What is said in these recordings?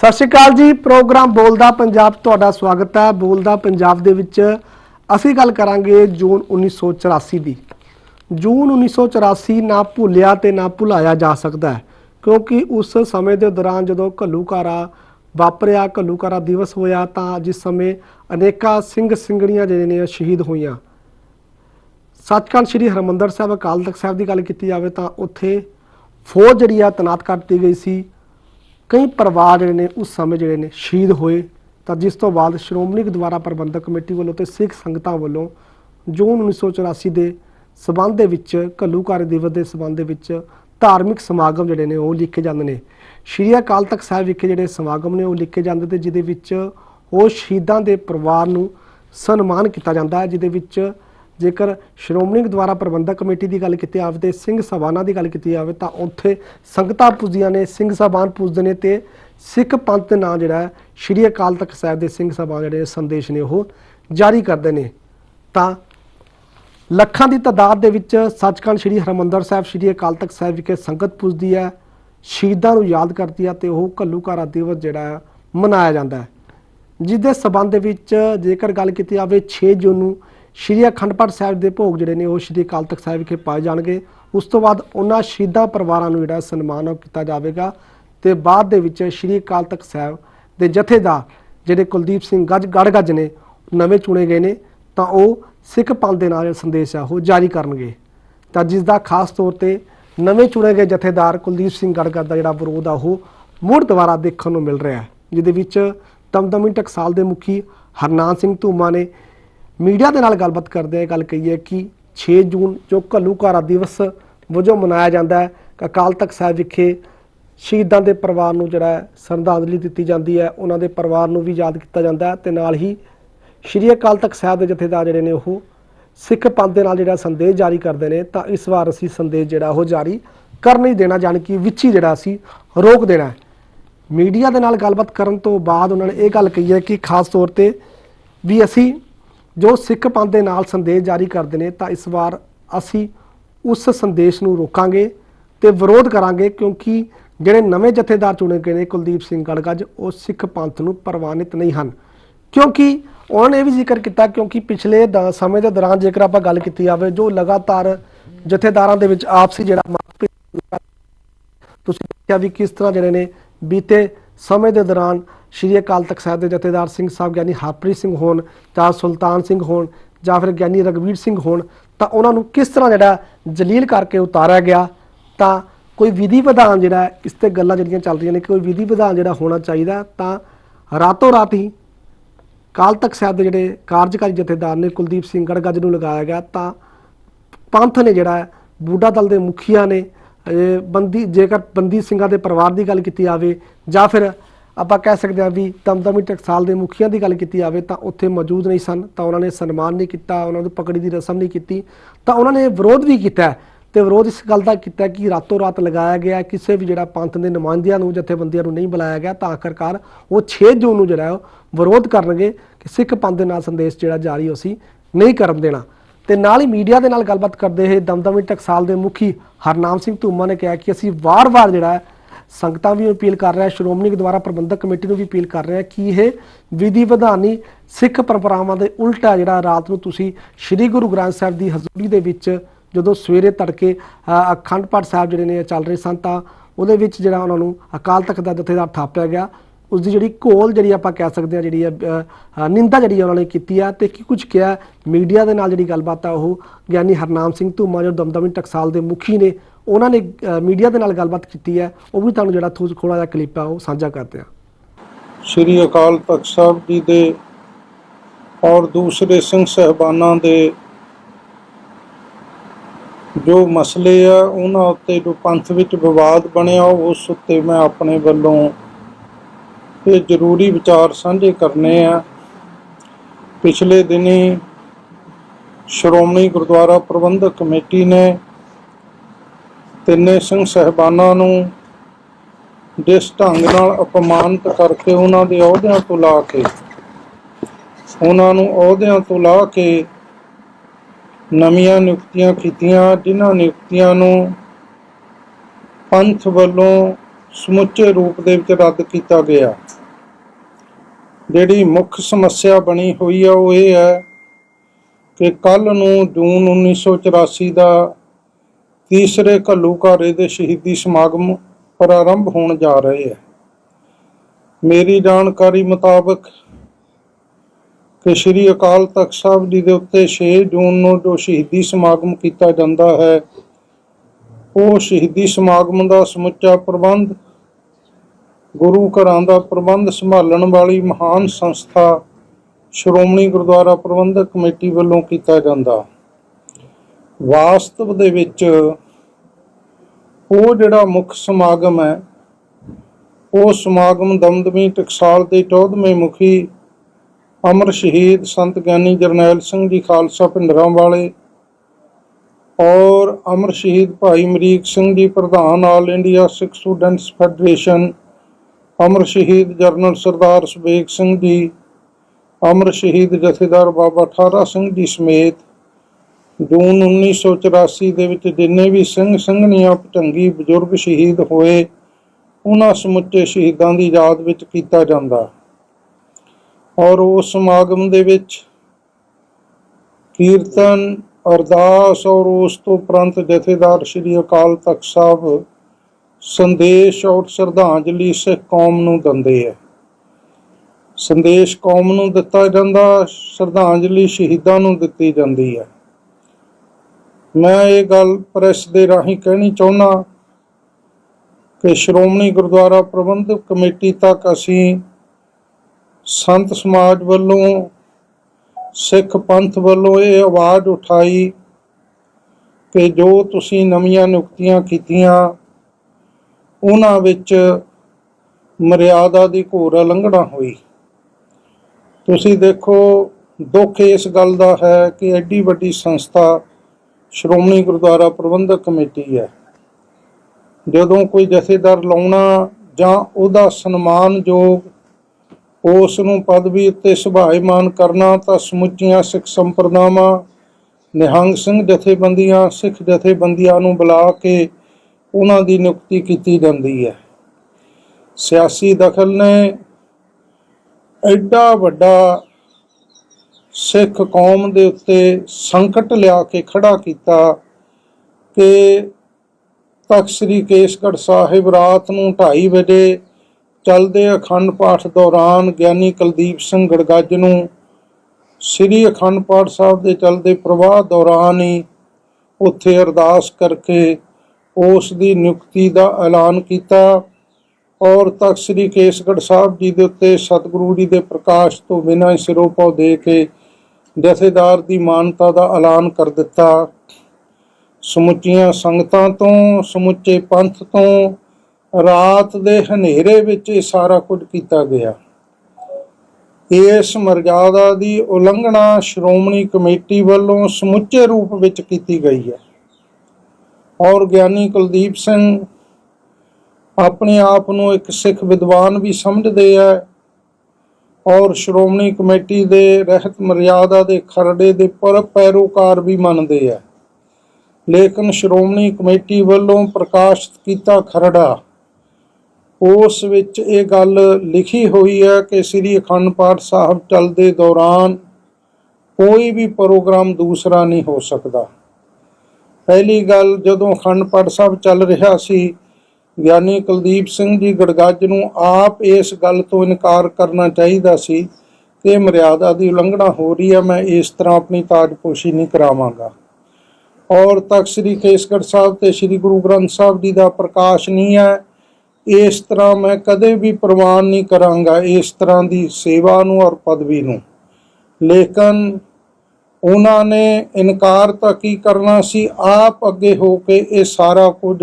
ਸਤਿ ਸ਼੍ਰੀ ਅਕਾਲ ਜੀ, ਪ੍ਰੋਗਰਾਮ ਬੋਲਦਾ ਪੰਜਾਬ ਤੁਹਾਡਾ ਸਵਾਗਤ ਹੈ। ਬੋਲਦਾ ਪੰਜਾਬ ਦੇ ਵਿੱਚ ਅਸੀਂ ਗੱਲ ਕਰਾਂਗੇ ਜੂਨ 1984 ਦੀ। ਜੂਨ 1984 ਨਾ ਭੁੱਲਿਆ ਤੇ ਨਾ ਭੁਲਾਇਆ ਜਾ ਸਕਦਾ ਹੈ, ਕਿਉਂਕਿ ਉਸ ਸਮੇਂ ਦੇ ਦੌਰਾਨ ਜਦੋਂ ਘੱਲੂਘਾਰਾ ਵਾਪਰਿਆ, ਘੱਲੂਘਾਰਾ ਦਿਵਸ ਹੋਇਆ, ਤਾਂ ਜਿਸ ਸਮੇਂ ਅਨੇਕਾਂ ਸਿੰਘ ਸਿੰਘਣੀਆਂ ਜਿਹੜੇ ਨੇ ਸ਼ਹੀਦ ਹੋਈਆਂ। ਸੱਚਖੰਡ ਸ੍ਰੀ ਹਰਮੰਦਰ ਸਾਹਿਬ, ਅਕਾਲ ਤਖਤ ਸਾਹਿਬ ਦੀ ਗੱਲ ਕੀਤੀ ਜਾਵੇ ਤਾਂ ਉੱਥੇ ਫੌਜ ਜਿਹੜੀ ਆ, ਤੈਨਾਤ ਕਰ ਦਿੱਤੀ ਗਈ ਸੀ। ਕਈ ਪਰਿਵਾਰ ਜਿਹੜੇ ਨੇ, ਉਸ ਸਮੇਂ ਜਿਹੜੇ ਨੇ ਸ਼ਹੀਦ ਹੋਏ। ਤਾਂ ਜਿਸ ਤੋਂ ਬਾਅਦ ਸ਼੍ਰੋਮਣੀ ਗੁਰਦੁਆਰਾ ਪ੍ਰਬੰਧਕ ਕਮੇਟੀ ਵੱਲੋਂ ਤੇ ਸਿੱਖ ਸੰਗਤਾਂ ਵੱਲੋਂ ਜੂਨ 1984 ਦੇ ਸਬੰਧ ਦੇ ਵਿੱਚ, ਘੱਲੂਘਾਰੇ ਦਿਵਸ ਦੇ ਸਬੰਧ ਦੇ ਵਿੱਚ ਧਾਰਮਿਕ ਸਮਾਗਮ ਜਿਹੜੇ ਨੇ, ਉਹ ਲਿਖੇ ਜਾਂਦੇ ਨੇ। ਸ਼੍ਰੀ ਅਕਾਲ ਤਖਤ ਸਾਹਿਬ ਵਿਖੇ ਜਿਹੜੇ ਸਮਾਗਮ ਨੇ, ਉਹ ਲਿਖੇ ਜਾਂਦੇ ਤੇ ਜਿਹਦੇ ਵਿੱਚ ਉਹ ਸ਼ਹੀਦਾਂ ਦੇ ਪਰਿਵਾਰ ਨੂੰ ਸਨਮਾਨ ਕੀਤਾ ਜਾਂਦਾ ਹੈ, ਜਿਹਦੇ ਵਿੱਚ ਜੇਕਰ ਸ਼੍ਰੋਮਣੀ ਗੁਰਦੁਆਰਾ ਪ੍ਰਬੰਧਕ ਕਮੇਟੀ ਦੀ ਗੱਲ ਕੀਤੀ ਜਾਵੇ ਤੇ ਸਿੰਘ ਸਭਾਨਾਂ ਦੀ ਗੱਲ ਕੀਤੀ ਜਾਵੇ ਤਾਂ ਉੱਥੇ ਸੰਗਤਾਂ ਪੁੱਜਦੀਆਂ ਨੇ, ਸਿੰਘ ਸਭਾਨ ਪੁੱਜਦੇ ਨੇ ਤੇ ਸਿੱਖ ਪੰਥ ਦੇ ਨਾਂ ਜਿਹੜਾ ਸ਼੍ਰੀ ਅਕਾਲ ਤਖਤ ਸਾਹਿਬ ਦੇ ਸਿੰਘ ਸਭਾ ਜਿਹੜੇ ਸੰਦੇਸ਼ ਨੇ ਉਹ ਜਾਰੀ ਕਰਦੇ ਨੇ। ਤਾਂ ਲੱਖਾਂ ਦੀ ਤਾਦਾਦ ਦੇ ਵਿੱਚ ਸੱਚਖੰਡ ਸ੍ਰੀ ਹਰਮੰਦਰ ਸਾਹਿਬ, ਸ੍ਰੀ ਅਕਾਲ ਤਖਤ ਸਾਹਿਬ ਵਿਖੇ ਸੰਗਤ ਪੁੱਜਦੀ ਹੈ, ਸ਼ਹੀਦਾਂ ਨੂੰ ਯਾਦ ਕਰਦੀ ਹੈ ਤੇ ਉਹ ਘੱਲੂਘਾਰਾ ਦਿਵਸ ਜਿਹੜਾ ਮਨਾਇਆ ਜਾਂਦਾ ਹੈ। ਜਿਸ ਦੇ ਸਬੰਧ ਵਿੱਚ ਜੇਕਰ ਗੱਲ ਕੀਤੀ ਜਾਵੇ 6 ਜੂਨ ਨੂੰ ਸ਼੍ਰੀ ਅਖੰਡ ਪਾਠ ਸਾਹਿਬ ਦੇ ਭੋਗ ਜਿਹੜੇ ਨੇ ਉਹ ਸ਼੍ਰੀ ਅਕਾਲ ਤਖਤ ਸਾਹਿਬ ਵਿਖੇ ਪਾਏ ਜਾਣਗੇ। ਉਸ ਤੋਂ ਬਾਅਦ ਉਹਨਾਂ ਸ਼ਹੀਦਾਂ ਪਰਿਵਾਰਾਂ ਨੂੰ ਜਿਹੜਾ ਸਨਮਾਨ ਉਹ ਕੀਤਾ ਜਾਵੇਗਾ ਤੇ ਬਾਅਦ ਦੇ ਵਿੱਚ ਸ਼੍ਰੀ ਅਕਾਲ ਤਖਤ ਸਾਹਿਬ ਦੇ ਜਥੇਦਾਰ ਜਿਹੜੇ ਕੁਲਦੀਪ ਸਿੰਘ ਗੱਜ ਗੜਗੱਜ ਨੇ ਨਵੇਂ ਚੁਣੇ ਗਏ ਨੇ, ਤਾਂ ਉਹ ਸਿੱਖ ਪੰਥ ਦੇ ਨਾਲ ਸੰਦੇਸ਼ ਆ ਉਹ ਜਾਰੀ ਕਰਨਗੇ। ਤਾਂ ਜਿਸ ਦਾ ਖਾਸ ਤੌਰ ਤੇ ਨਵੇਂ ਚੁਣੇ ਗਏ ਜਥੇਦਾਰ ਕੁਲਦੀਪ ਸਿੰਘ ਗੜਗੱਜ ਦਾ ਜਿਹੜਾ ਵਿਰੋਧ ਆ ਉਹ ਮੁੜ ਦੁਬਾਰਾ ਦੇਖਣ ਨੂੰ ਮਿਲ ਰਿਹਾ ਹੈ, ਜਿਹਦੇ ਵਿੱਚ ਦਮਦਮੀ ਟਕਸਾਲ ਦੇ ਮੁਖੀ ਹਰਨਾਮ ਸਿੰਘ ਧੂਮਾ ਨੇ ਮੀਡੀਆ ਦੇ ਨਾਲ ਗੱਲਬਾਤ ਕਰਦੇ ਇਹ ਗੱਲ ਕਹੀ ਹੈ ਕਿ 6 ਜੂਨ ਜੋ ਘੱਲੂਘਾਰਾ ਦਿਵਸ ਵਜੋਂ ਮਨਾਇਆ ਜਾਂਦਾ ਹੈ ਅਕਾਲ ਤਖਤ ਸਾਹਿਬ ਵਿਖੇ ਸ਼ਹੀਦਾਂ ਦੇ ਪਰਿਵਾਰ ਨੂੰ ਜਿਹੜਾ ਸ਼ਰਧਾਂਜਲੀ ਦਿੱਤੀ ਜਾਂਦੀ ਹੈ, ਉਹਨਾਂ ਦੇ ਪਰਿਵਾਰ ਨੂੰ ਵੀ ਯਾਦ ਕੀਤਾ ਜਾਂਦਾ ਹੈ ਤੇ ਨਾਲ ਹੀ ਸ਼੍ਰੀ ਅਕਾਲ ਤਖਤ ਸਾਹਿਬ ਦੇ ਜਥੇਦਾਰ ਜਿਹੜੇ ਨੇ ਉਹ ਸਿੱਖ ਪੰਥ ਦੇ ਨਾਲ ਜਿਹੜਾ ਸੰਦੇਸ਼ ਜਾਰੀ ਕਰਦੇ ਨੇ, ਤਾਂ ਇਸ ਵਾਰ ਅਸੀਂ ਸੰਦੇਸ਼ ਜਿਹੜਾ ਉਹ ਜਾਰੀ ਕਰ ਨਹੀਂ ਦੇਣਾ, ਜਾਣੀ ਕਿ ਵਿੱਚ ਹੀ ਜਿਹੜਾ ਅਸੀਂ ਰੋਕ ਦੇਣਾ ਮੀਡੀਆ ਦੇ ਨਾਲ ਗੱਲਬਾਤ ਕਰਨ ਤੋਂ ਬਾਅਦ ਉਹਨਾਂ ਨੇ ਇਹ ਗੱਲ ਕਹੀ ਹੈ ਕਿ ਖਾਸ ਤੌਰ ਤੇ ਵੀ ਅਸੀਂ ਜੋ ਸਿੱਖ ਪੰਥ ਦੇ ਨਾਲ ਸੰਦੇਸ਼ ਜਾਰੀ ਕਰਦੇ ਨੇ, ਤਾਂ ਇਸ ਵਾਰ ਅਸੀਂ ਉਸ ਸੰਦੇਸ਼ ਨੂੰ ਰੋਕਾਂਗੇ ਤੇ ਵਿਰੋਧ ਕਰਾਂਗੇ, ਕਿਉਂਕਿ ਜਿਹੜੇ ਨਵੇਂ ਜਥੇਦਾਰ ਚੁਣੇ ਗਏ ਨੇ ਕੁਲਦੀਪ ਸਿੰਘ ਗੜਗੱਜ ਉਹ ਸਿੱਖ ਪੰਥ ਨੂੰ ਪ੍ਰਵਾਨਿਤ ਨਹੀਂ ਹਨ। ਕਿਉਂਕਿ ਉਹਨਾਂ ਨੇ ਇਹ ਵੀ ਜ਼ਿਕਰ ਕੀਤਾ, ਕਿਉਂਕਿ ਪਿਛਲੇ ਦ- ਸਮੇਂ ਦੇ ਦੌਰਾਨ ਜੇਕਰ ਆਪਾਂ ਗੱਲ ਕੀਤੀ ਜਾਵੇ, ਜੋ ਲਗਾਤਾਰ ਜਥੇਦਾਰਾਂ ਦੇ ਵਿੱਚ ਆਪਸੀ ਜਿਹੜਾ ਤੁਸੀਂ ਦੇਖਿਆ ਵੀ ਕਿਸ ਤਰ੍ਹਾਂ ਜਿਹੜੇ ਨੇ ਬੀਤੇ ਸਮੇਂ ਦੇ ਦੌਰਾਨ ਸ਼੍ਰੀ ਅਕਾਲ ਤਖਤ ਸਾਹਿਬ ਦੇ ਜਥੇਦਾਰ ਸਿੰਘ ਸਾਹਿਬ ਗਿਆਨੀ ਹਰਪ੍ਰੀਤ ਸਿੰਘ ਹੋਣ ਜਾਂ ਸੁਲਤਾਨ ਸਿੰਘ ਹੋਣ ਜਾਂ ਫਿਰ ਗਿਆਨੀ ਰਗਵੀਰ ਸਿੰਘ ਹੋਣ ਤਾਂ ਉਹਨਾਂ ਨੂੰ ਕਿਸ ਤਰ੍ਹਾਂ ਜਿਹੜਾ ਜਲੀਲ ਕਰਕੇ ਉਤਾਰਿਆ ਗਿਆ? ਤਾਂ ਕੋਈ ਵਿਧੀ ਵਿਧਾਨ ਜਿਹੜਾ ਇਸ ਤੇ ਗੱਲਾਂ ਜਿਹੜੀਆਂ ਚੱਲ ਰਹੀਆਂ ਨੇ ਕਿ ਕੋਈ ਵਿਧੀ ਵਿਧਾਨ ਜਿਹੜਾ ਹੋਣਾ ਚਾਹੀਦਾ ਤਾਂ ਰਾਤੋਂ ਰਾਤ ਹੀ ਕਾਲ ਤਖਤ ਸਾਹਿਬ ਦੇ ਜਿਹੜੇ ਕਾਰਜਕਾਰੀ ਜਥੇਦਾਰ ਨੇ ਕੁਲਦੀਪ ਸਿੰਘ ਗੜਗੱਜ ਨੂੰ ਲਗਾਇਆ ਗਿਆ ਤਾਂ ਪੰਥ ਨੇ ਜਿਹੜਾ ਹੈ, ਬੂਢਾ ਦਲ ਦੇ ਮੁਖੀਆਂ ਨੇ ਬੰਦੀ ਜੇਕਰ ਬੰਦੀ ਸਿੰਘਾਂ ਦੇ ਪਰਿਵਾਰ ਦੀ ਗੱਲ ਕੀਤੀ ਜਾਵੇ ਜਾਂ ਫਿਰ ਆਪਾਂ ਕਹਿ ਸਕਦੇ ਹਾਂ ਵੀ ਦਮਦਮੀ ਟਕਸਾਲ ਦੇ ਮੁਖੀਆਂ ਦੀ ਗੱਲ ਕੀਤੀ ਜਾਵੇ ਤਾਂ ਉੱਥੇ ਮੌਜੂਦ ਨਹੀਂ ਸਨ, ਤਾਂ ਉਹਨਾਂ ਨੇ ਸਨਮਾਨ ਨਹੀਂ ਕੀਤਾ, ਉਹਨਾਂ ਨੂੰ ਪਕੜੀ ਦੀ ਰਸਮ ਨਹੀਂ ਕੀਤੀ, ਤਾਂ ਉਹਨਾਂ ਨੇ ਵਿਰੋਧ ਵੀ ਕੀਤਾ ਹੈ ਤੇ ਵਿਰੋਧ ਇਸ ਗੱਲ ਦਾ ਕੀਤਾ ਕਿ ਰਾਤੋਂ ਰਾਤ ਲਗਾਇਆ ਗਿਆ ਕਿਸੇ ਵੀ ਜਿਹੜਾ ਪੰਥ ਦੇ ਨੁਮਾਇੰਦਿਆਂ ਨੂੰ, ਜਥੇਬੰਦੀਆਂ ਨੂੰ ਨਹੀਂ ਬੁਲਾਇਆ ਗਿਆ, ਤਾਂ ਆਖਰਕਾਰ ਉਹ 6 ਜੂਨ ਨੂੰ ਜਿਹੜਾ ਉਹ ਵਿਰੋਧ ਕਰਨਗੇ ਕਿ ਸਿੱਖ ਪੰਥ ਦੇ ਨਾਲ ਸੰਦੇਸ਼ ਜਿਹੜਾ ਜਾਰੀ ਅਸੀਂ ਨਹੀਂ ਕਰਨ ਦੇਣਾ। ਤੇ ਨਾਲ ਹੀ ਮੀਡੀਆ ਦੇ ਨਾਲ ਗੱਲਬਾਤ ਕਰਦੇ ਹੋਏ ਦਮਦਮੀ ਟਕਸਾਲ ਦੇ ਮੁਖੀ ਹਰਨਾਮ ਸਿੰਘ ਧੂਮਾ ਨੇ ਕਿਹਾ ਕਿ ਅਸੀਂ ਵਾਰ-ਵਾਰ ਜਿਹੜਾ ਸੰਗਤਾਂ ਵੀ ਅਪੀਲ ਕਰ ਰਿਹਾ, ਸ਼੍ਰੋਮਣੀ ਗੁਰਦੁਆਰਾ ਪ੍ਰਬੰਧਕ ਕਮੇਟੀ ਨੂੰ ਵੀ ਅਪੀਲ ਕਰ ਰਿਹਾ ਕਿ ਇਹ ਵਿਧੀ ਵਿਧਾਨੀ ਸਿੱਖ ਪਰੰਪਰਾਵਾਂ ਦੇ ਉਲਟਾ ਜਿਹੜਾ ਰਾਤ ਨੂੰ ਤੁਸੀਂ ਸ੍ਰੀ ਗੁਰੂ ਗ੍ਰੰਥ ਸਾਹਿਬ ਦੀ ਹਜ਼ੂਰੀ ਦੇ ਵਿੱਚ ਜਦੋਂ ਸਵੇਰੇ ਤੜਕੇ ਅਖੰਡ ਪਾਠ ਸਾਹਿਬ ਜਿਹੜੇ ਨੇ ਚੱਲ ਰਹੇ ਸਨ ਤਾਂ ਉਹਦੇ ਵਿੱਚ ਜਿਹੜਾ ਉਹਨਾਂ ਨੂੰ ਅਕਾਲ ਤਖਤ ਦਾ ਜਥੇਦਾਰ ਥਾਪਿਆ ਗਿਆ। ਉਸ ਦੀ ਜਿਹੜੀ ਘੋਲ ਜਿਹੜੀ ਆਪਾਂ ਕਹਿ ਸਕਦੇ ਹਾਂ, ਜਿਹੜੀ ਹੈ ਨਿੰਦਾ ਜਿਹੜੀ ਉਹਨਾਂ ਨੇ ਕੀਤੀ ਆ ਤੇ ਕੀ ਕੁਝ ਕਿਹਾ, ਮੀਡੀਆ ਦੇ ਨਾਲ ਜਿਹੜੀ ਗੱਲਬਾਤ ਆ ਉਹ ਗਿਆਨੀ ਹਰਨਾਮ ਸਿੰਘ ਧੂਮਾ ਜੋ ਦਮਦਮੀ ਟਕਸਾਲ ਦੇ ਮੁਖੀ ਨੇ ਉਹਨਾਂ ਨੇ ਮੀਡੀਆ ਦੇ ਨਾਲ ਗੱਲਬਾਤ ਕੀਤੀ ਹੈ। ਉਹ ਵੀ ਤੁਹਾਨੂੰ ਜਿਹੜਾ ਥੋੜਾ ਜਿਹਾ ਕਲਿੱਪ ਆ, ਉਹ ਸਾਂਝਾ ਕਰਦੇ ਆ ਸ੍ਰੀ ਅਕਾਲ ਤਖਤ ਸਾਹਿਬ ਜੀ ਦੇ ਔਰ ਦੂਸਰੇ ਸਿੰਘ ਸਹਿਬਾਨਾਂ ਦੇ ਜੋ ਮਸਲੇ ਆ, ਉਹਨਾਂ ਉੱਤੇ ਜੋ ਪੰਥ ਵਿੱਚ ਵਿਵਾਦ ਬਣਿਆ, ਉਸ ਉੱਤੇ ਮੈਂ ਆਪਣੇ ਵੱਲੋਂ ਇਹ ਜ਼ਰੂਰੀ ਵਿਚਾਰ ਸਾਂਝੇ ਕਰਨੇ ਆ। ਪਿਛਲੇ ਦਿਨੀ ਸ਼੍ਰੋਮਣੀ ਗੁਰਦੁਆਰਾ ਪ੍ਰਬੰਧਕ ਕਮੇਟੀ ਨੇ ਤਿੰਨੇ ਸਿੰਘ ਸਹਿਬਾਨਾਂ ਨੂੰ ਜਿਸ ਢੰਗ ਨਾਲ ਅਪਮਾਨਿਤ ਕਰਕੇ ਉਹਨਾਂ ਦੇ ਅਹੁਦਿਆਂ ਤੋਂ ਲਾ ਕੇ, ਉਹਨਾਂ ਨੂੰ ਅਹੁਦਿਆਂ ਤੋਂ ਲਾ ਕੇ ਨਵੀਆਂ ਨਿਯੁਕਤੀਆਂ ਕੀਤੀਆਂ, ਜਿਨ੍ਹਾਂ ਨਿਯੁਕਤੀਆਂ ਨੂੰ ਪੰਥ ਵੱਲੋਂ ਸਮੁੱਚੇ ਰੂਪ ਦੇ ਵਿੱਚ ਰੱਦ ਕੀਤਾ ਗਿਆ। ਜਿਹੜੀ ਮੁੱਖ ਸਮੱਸਿਆ ਬਣੀ ਹੋਈ ਆ, ਉਹ ਇਹ ਹੈ ਕਿ ਕੱਲ ਨੂੰ ਜੂਨ 1984 ਦਾ ਤੀਸਰੇ ਘੱਲੂਘਾਰੇ ਦੇ ਸ਼ਹੀਦੀ ਸਮਾਗਮ ਪ੍ਰਾਰੰਭ ਹੋਣ ਜਾ ਰਹੇ ਹੈ। ਮੇਰੀ ਜਾਣਕਾਰੀ ਮੁਤਾਬਕ ਕਿ ਸ੍ਰੀ ਅਕਾਲ ਤਖਤ ਸਾਹਿਬ ਜੀ ਦੇ ਉੱਤੇ 6 ਜੂਨ ਨੂੰ ਜੋ ਸ਼ਹੀਦੀ ਸਮਾਗਮ ਕੀਤਾ ਜਾਂਦਾ ਹੈ, ਉਹ ਸ਼ਹੀਦੀ ਸਮਾਗਮ ਦਾ ਸਮੁੱਚਾ ਪ੍ਰਬੰਧ, ਗੁਰੂ ਘਰਾਂ ਦਾ ਪ੍ਰਬੰਧ ਸੰਭਾਲਣ ਵਾਲੀ ਮਹਾਨ ਸੰਸਥਾ ਸ਼੍ਰੋਮਣੀ ਗੁਰਦੁਆਰਾ ਪ੍ਰਬੰਧਕ ਕਮੇਟੀ ਵੱਲੋਂ ਕੀਤਾ ਜਾਂਦਾ। ਵਾਸਤਵ ਦੇ ਵਿੱਚ ਉਹ ਜਿਹੜਾ ਮੁੱਖ ਸਮਾਗਮ ਹੈ, ਉਹ ਸਮਾਗਮ ਦਮਦਮੀ ਟਕਸਾਲ ਦੇ 14ਵੇਂ ਮੁਖੀ ਅਮਰ ਸ਼ਹੀਦ ਸੰਤ ਗਿਆਨੀ ਜਰਨੈਲ ਸਿੰਘ ਜੀ ਖਾਲਸਾ ਭਿੰਡਰਾਂ ਵਾਲੇ ਔਰ ਅਮਰ ਸ਼ਹੀਦ ਭਾਈ ਅਮਰੀਕ ਸਿੰਘ ਜੀ ਪ੍ਰਧਾਨ all India Sikh students federation, ਅਮਰ ਸ਼ਹੀਦ ਜਰਨਲ ਸਰਦਾਰ ਸੁਬੇਗ ਸਿੰਘ ਜੀ, ਅਮਰ ਸ਼ਹੀਦ ਜਥੇਦਾਰ ਬਾਬਾ ਠਾਰਾ ਸਿੰਘ ਜੀ ਸਮੇਤ ਜੂਨ 1984 ਦੇ ਵਿੱਚ ਜਿੰਨੇ ਵੀ ਸਿੰਘ ਸਿੰਘਣੀਆਂ ਭਟੰਗੀ ਬਜ਼ੁਰਗ ਸ਼ਹੀਦ ਹੋਏ, ਉਹਨਾਂ ਸਮੁੱਚੇ ਸ਼ਹੀਦਾਂ ਦੀ ਯਾਦ ਵਿੱਚ ਕੀਤਾ ਜਾਂਦਾ। ਔਰ ਉਸ ਸਮਾਗਮ ਦੇ ਵਿੱਚ ਕੀਰਤਨ, ਅਰਦਾਸ ਔਰ ਉਸ ਤੋਂ ਉਪਰੰਤ ਜਥੇਦਾਰ ਸ੍ਰੀ ਅਕਾਲ ਤਖਤ ਸਾਹਿਬ ਸੰਦੇਸ਼ ਔਰ ਸ਼ਰਧਾਂਜਲੀ ਸਿੱਖ ਕੌਮ ਨੂੰ ਦਿੰਦੇ ਹੈ। ਸੰਦੇਸ਼ ਕੌਮ ਨੂੰ ਦਿੱਤਾ ਜਾਂਦਾ, ਸ਼ਰਧਾਂਜਲੀ ਸ਼ਹੀਦਾਂ ਨੂੰ ਦਿੱਤੀ ਜਾਂਦੀ ਹੈ। ਮੈਂ ਇਹ ਗੱਲ ਪ੍ਰੈਸ ਦੇ ਰਾਹੀਂ ਕਹਿਣੀ ਚਾਹੁੰਦਾ ਕਿ ਸ਼੍ਰੋਮਣੀ ਗੁਰਦੁਆਰਾ ਪ੍ਰਬੰਧਕ ਕਮੇਟੀ ਤੱਕ ਅਸੀਂ ਸੰਤ ਸਮਾਜ ਵੱਲੋਂ, ਸਿੱਖ ਪੰਥ ਵੱਲੋਂ ਇਹ ਆਵਾਜ਼ ਉਠਾਈ ਕਿ ਜੋ ਤੁਸੀਂ ਨਵੀਆਂ ਨਿਯੁਕਤੀਆਂ ਕੀਤੀਆਂ, ਉਹਨਾਂ ਵਿੱਚ ਮਰਿਆਦਾ ਦੀ ਘੋਰ ਉਲੰਘਣਾ ਹੋਈ। ਤੁਸੀਂ ਦੇਖੋ, ਦੁੱਖ ਇਸ ਗੱਲ ਦਾ ਹੈ ਕਿ ਐਡੀ ਵੱਡੀ ਸੰਸਥਾ ਸ਼੍ਰੋਮਣੀ ਗੁਰਦੁਆਰਾ ਪ੍ਰਬੰਧਕ ਕਮੇਟੀ ਹੈ। ਜਦੋਂ ਕੋਈ ਜਥੇਦਾਰ ਲਾਉਣਾ ਜਾਂ ਉਹਦਾ ਸਨਮਾਨਯੋਗ ਉਸ ਨੂੰ ਪਦਵੀ ਉੱਤੇ ਸੁਭਾਇਮਾਨ ਕਰਨਾ ਤਾਂ ਸਮੁੱਚੀਆਂ ਸਿੱਖ ਸੰਪਰਦਾਵਾਂ, ਨਿਹੰਗ ਸਿੰਘ ਜਥੇਬੰਦੀਆਂ, ਸਿੱਖ ਜਥੇਬੰਦੀਆਂ ਨੂੰ ਬੁਲਾ ਕੇ ਉਹਨਾਂ ਦੀ ਨਿਯੁਕਤੀ ਕੀਤੀ ਜਾਂਦੀ ਹੈ। ਸਿਆਸੀ ਦਖਲ ਨੇ ਐਡਾ ਵੱਡਾ ਸਿੱਖ ਕੌਮ ਦੇ ਉੱਤੇ ਸੰਕਟ ਲਿਆ ਕੇ ਖੜਾ ਕੀਤਾ ਕਿ ਤਖਤ ਸ੍ਰੀ ਕੇਸਗੜ੍ਹ ਸਾਹਿਬ ਰਾਤ ਨੂੰ 2:30 ਵਜੇ ਚੱਲਦੇ ਅਖੰਡ ਪਾਠ ਦੌਰਾਨ ਗਿਆਨੀ ਕੁਲਦੀਪ ਸਿੰਘ ਗੜਗੱਜ ਨੂੰ ਸ੍ਰੀ ਅਖੰਡ ਪਾਠ ਸਾਹਿਬ ਦੇ ਚੱਲਦੇ ਪ੍ਰਵਾਹ ਦੌਰਾਨ ਹੀ ਉੱਥੇ ਅਰਦਾਸ ਕਰਕੇ ਉਸ ਦੀ ਨਿਯੁਕਤੀ ਦਾ ਐਲਾਨ ਕੀਤਾ ਔਰ ਤਖਤ ਸ੍ਰੀ ਕੇਸਗੜ੍ਹ ਸਾਹਿਬ ਜੀ ਦੇ ਉੱਤੇ ਸਤਿਗੁਰੂ ਜੀ ਦੇ ਪ੍ਰਕਾਸ਼ ਤੋਂ ਬਿਨਾਂ ਹੀ ਸਿਰੋਪਾਉ ਦੇ ਕੇ ਜਥੇਦਾਰ ਦੀ ਮਾਨਤਾ ਦਾ ਐਲਾਨ ਕਰ ਦਿੱਤਾ। ਸਮੁੱਚੀਆਂ ਸੰਗਤਾਂ ਤੋਂ, ਸਮੁੱਚੇ ਪੰਥ ਤੋਂ ਰਾਤ ਦੇ ਹਨੇਰੇ ਵਿੱਚ ਇਹ ਸਾਰਾ ਕੁਝ ਕੀਤਾ ਗਿਆ। ਇਸ ਮਰਜ਼ਾਦਾ ਦੀ ਉਲੰਘਣਾ ਸ਼੍ਰੋਮਣੀ ਕਮੇਟੀ ਵੱਲੋਂ ਸਮੁੱਚੇ ਰੂਪ ਵਿੱਚ ਕੀਤੀ ਗਈ ਹੈ। ਔਰ ਗਿਆਨੀ ਕੁਲਦੀਪ ਸਿੰਘ ਆਪਣੇ ਆਪ ਨੂੰ ਇੱਕ ਸਿੱਖ ਵਿਦਵਾਨ ਵੀ ਸਮਝਦੇ ਆ। ਔਰ ਸ਼੍ਰੋਮਣੀ ਕਮੇਟੀ ਦੇ ਰਹਿਤ ਮਰਿਆਦਾ ਦੇ ਖਰੜੇ ਦੇ ਪਰ ਪੈਰੋਕਾਰ ਵੀ ਮੰਨਦੇ ਆ। ਲੇਕਿਨ ਸ਼੍ਰੋਮਣੀ ਕਮੇਟੀ ਵੱਲੋਂ ਪ੍ਰਕਾਸ਼ਿਤ ਕੀਤਾ ਖਰੜਾ, ਉਸ ਵਿੱਚ ਇਹ ਗੱਲ ਲਿਖੀ ਹੋਈ ਹੈ ਕਿ ਸ੍ਰੀ ਅਖੰਡ ਪਾਠ ਸਾਹਿਬ ਚੱਲਦੇ ਦੌਰਾਨ ਕੋਈ ਵੀ ਪ੍ਰੋਗਰਾਮ ਦੂਸਰਾ ਨਹੀਂ ਹੋ ਸਕਦਾ। ਪਹਿਲੀ ਗੱਲ ਜਦੋਂ ਅਖੰਡ ਪਾਠ ਸਾਹਿਬ ਚੱਲ ਰਿਹਾ ਸੀ ਗਿਆਨੀ ਕੁਲਦੀਪ ਸਿੰਘ ਜੀ ਗੜਗੱਜ ਨੂੰ ਆਪ ਇਸ ਗੱਲ ਤੋਂ ਇਨਕਾਰ ਕਰਨਾ ਚਾਹੀਦਾ ਸੀ ਕਿ ਮਰਿਆਦਾ ਦੀ ਉਲੰਘਣਾ ਹੋ ਰਹੀ ਹੈ, ਮੈਂ ਇਸ ਤਰ੍ਹਾਂ ਆਪਣੀ ਤਾਜਪੋਸ਼ੀ ਨਹੀਂ ਕਰਾਵਾਂਗਾ। ਔਰ ਤਖਤ ਸ੍ਰੀ ਕੇਸਗੜ੍ਹ ਸਾਹਿਬ ਤੇ ਸ੍ਰੀ ਗੁਰੂ ਗ੍ਰੰਥ ਸਾਹਿਬ ਜੀ ਦਾ ਪ੍ਰਕਾਸ਼ ਨਹੀਂ ਹੈ, ਇਸ ਤਰ੍ਹਾਂ ਮੈਂ ਕਦੇ ਵੀ ਪ੍ਰਵਾਨ ਨਹੀਂ ਕਰਾਂਗਾ ਇਸ ਤਰ੍ਹਾਂ ਦੀ ਸੇਵਾ ਨੂੰ ਔਰ ਪਦਵੀ ਨੂੰ। ਲੇਕਿਨ ਉਹਨਾਂ ਨੇ ਇਨਕਾਰ ਤਾਂ ਕੀ ਕਰਨਾ ਸੀ, ਆਪ ਅੱਗੇ ਹੋ ਕੇ ਇਹ ਸਾਰਾ ਕੁਝ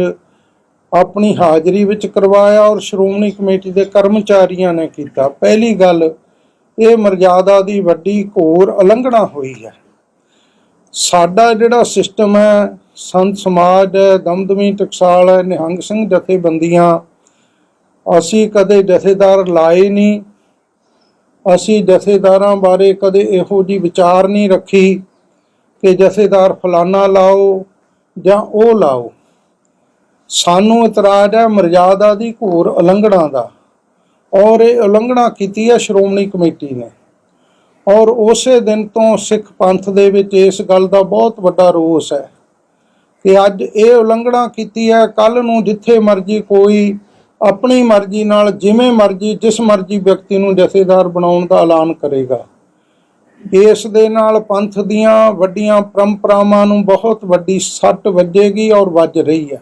ਆਪਣੀ ਹਾਜ਼ਰੀ ਵਿੱਚ ਕਰਵਾਇਆ ਔਰ ਸ਼੍ਰੋਮਣੀ ਕਮੇਟੀ ਦੇ ਕਰਮਚਾਰੀਆਂ ਨੇ ਕੀਤਾ। ਪਹਿਲੀ ਗੱਲ, ਇਹ ਮਰਜ਼ਾਦਾ ਦੀ ਵੱਡੀ ਘੋਰ ਉਲੰਘਣਾ ਹੋਈ ਹੈ। ਸਾਡਾ ਜਿਹੜਾ ਸਿਸਟਮ ਹੈ, ਸੰਤ ਸਮਾਜ ਹੈ, ਦਮਦਮੀ ਟਕਸਾਲ ਹੈ, ਨਿਹੰਗ ਸਿੰਘ ਜਥੇਬੰਦੀਆਂ, ਅਸੀਂ ਕਦੇ ਜਥੇਦਾਰ ਲਾਏ ਨਹੀਂ, ਅਸੀਂ ਜਥੇਦਾਰਾਂ ਬਾਰੇ ਕਦੇ ਇਹੋ ਜੀ ਵਿਚਾਰ ਨਹੀਂ ਰੱਖੀ ਕਿ ਜਥੇਦਾਰ ਫਲਾਨਾ ਲਾਓ ਜਾਂ ਉਹ ਲਾਓ। ਸਾਨੂੰ ਇਤਰਾਜ਼ ਹੈ ਮਰਜ਼ਾਦਾ ਦੀ ਘੋਰ ਉਲੰਘਣਾ ਦਾ। ਔਰ ਇਹ ਉਲੰਘਣਾ ਕੀਤੀ ਹੈ ਸ਼੍ਰੋਮਣੀ ਕਮੇਟੀ ਨੇ। ਔਰ ਉਸੇ ਦਿਨ ਤੋਂ ਸਿੱਖ ਪੰਥ ਦੇ ਵਿੱਚ ਇਸ ਗੱਲ ਦਾ ਬਹੁਤ ਵੱਡਾ ਰੋਸ ਹੈ ਕਿ ਅੱਜ ਇਹ ਉਲੰਘਣਾ ਕੀਤੀ ਹੈ ਕੱਲ ਨੂੰ ਜਿੱਥੇ ਮਰਜ਼ੀ ਕੋਈ ਆਪਣੀ ਮਰਜ਼ੀ ਨਾਲ ਜਿਵੇਂ ਮਰਜ਼ੀ, ਜਿਸ ਮਰਜ਼ੀ ਵਿਅਕਤੀ ਨੂੰ ਜਥੇਦਾਰ ਬਣਾਉਣ ਦਾ ਐਲਾਨ ਕਰੇਗਾ। ਇਸ ਦੇ ਨਾਲ ਪੰਥ ਦੀਆਂ ਵੱਡੀਆਂ ਪਰੰਪਰਾਵਾਂ ਨੂੰ ਬਹੁਤ ਵੱਡੀ ਸੱਟ ਵੱਜੇਗੀ ਔਰ ਵੱਜ ਰਹੀ ਹੈ।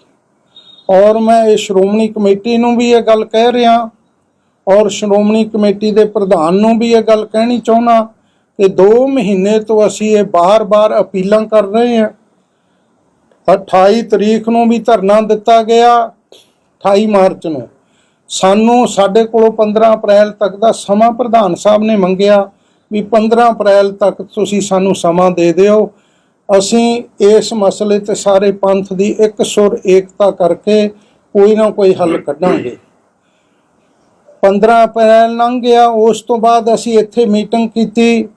ਔਰ ਮੈਂ ਇਹ ਸ਼੍ਰੋਮਣੀ ਕਮੇਟੀ ਨੂੰ ਵੀ ਇਹ ਗੱਲ ਕਹਿ ਰਿਹਾ ਔਰ ਸ਼੍ਰੋਮਣੀ ਕਮੇਟੀ ਦੇ ਪ੍ਰਧਾਨ ਨੂੰ ਵੀ ਇਹ ਗੱਲ ਕਹਿਣੀ ਚਾਹੁੰਦਾ ਕਿ 2 ਮਹੀਨੇ ਤੋਂ ਅਸੀਂ ਇਹ ਬਾਰ-ਬਾਰ ਅਪੀਲਾਂ ਕਰ ਰਹੇ ਹਾਂ। 28 ਤਰੀਕ ਨੂੰ ਵੀ ਧਰਨਾ ਦਿੱਤਾ ਗਿਆ 28 ਮਾਰਚ ਨੂੰ। ਸਾਨੂੰ ਸਾਡੇ ਕੋਲੋਂ 15 ਅਪ੍ਰੈਲ ਤੱਕ ਦਾ ਸਮਾਂ ਪ੍ਰਧਾਨ ਸਾਹਿਬ ਨੇ ਮੰਗਿਆ ਵੀ 15 ਅਪ੍ਰੈਲ ਤੱਕ ਤੁਸੀਂ ਸਾਨੂੰ ਸਮਾਂ ਦੇ ਦਿਓ। ਅਸੀਂ ਇਸ ਮਸਲੇ ਤੇ ਸਾਰੇ ਪੰਥ ਦੀ ਇੱਕ ਸੁਰ ਏਕਤਾ ਕਰਕੇ ਕੋਈ ਨਾ ਕੋਈ ਹੱਲ ਕੱਢਾਂਗੇ। 15 ਅਪ੍ਰੈਲ ਲੰਘ ਗਿਆ, ਉਸ ਤੋਂ ਬਾਅਦ ਅਸੀਂ ਇੱਥੇ ਮੀਟਿੰਗ ਕੀਤੀ